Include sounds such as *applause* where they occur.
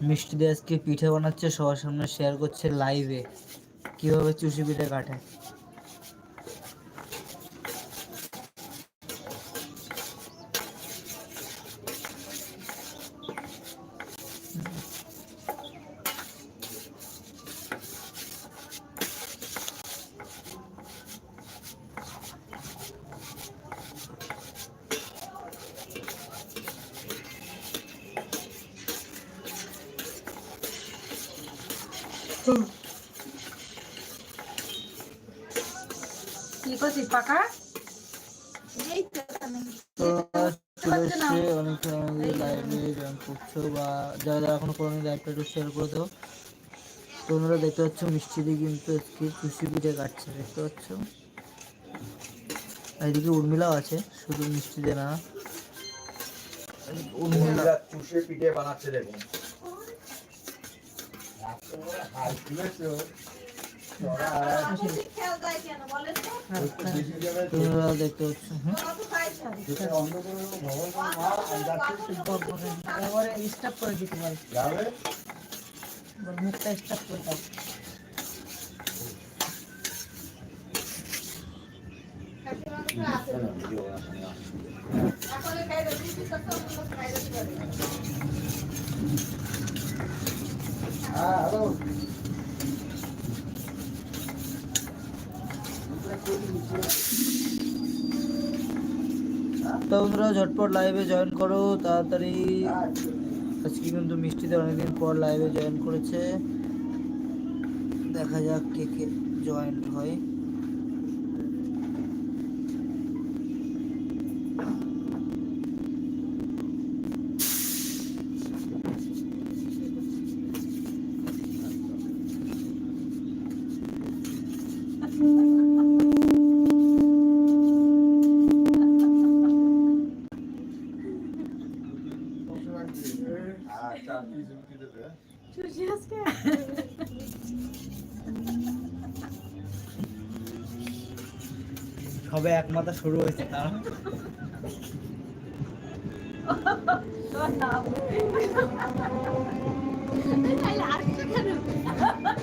মিষ্টি দিয়ে আজকে পিঠে বানাচ্ছে সবার সামনে শেয়ার করছে লাইভে কীভাবে চুষি পিঠে কাটে কি করছিস পাকা? এই তো বা যারা যারা এখনও কোনো লাইভটা একটু শেয়ার করে দাও। তোমরা দেখতে পাচ্ছ মিষ্টি দিয়ে কিন্তু আজকে পিঠে কাটছে দেখতে পাচ্ছ? এদিকে উর্মিলাও আছে শুধু মিষ্টি দিয়ে না। উর্মিলা। চুষে পিঠে বানাচ্ছে দেখুন। তোমরা দেখতে পাচ্ছ স্টপ করে দিতে বল মুখটা স্টপ করে দাও এখন খাইলে দিদি কত লোক খাইলে দিবে। তো ঝটপট লাইভে জয়েন করো, তাড়াতাড়ি। আজকে কিন্তু মিষ্টিতে অনেকদিন পর লাইভে জয়েন করেছে। দেখা যাক কে কে জয়েন হয় হ্যাঁ চার পিস রুটি দেবে সুশি আজকে সবে এক মাথা শুরু হয়েছে তারা *laughs*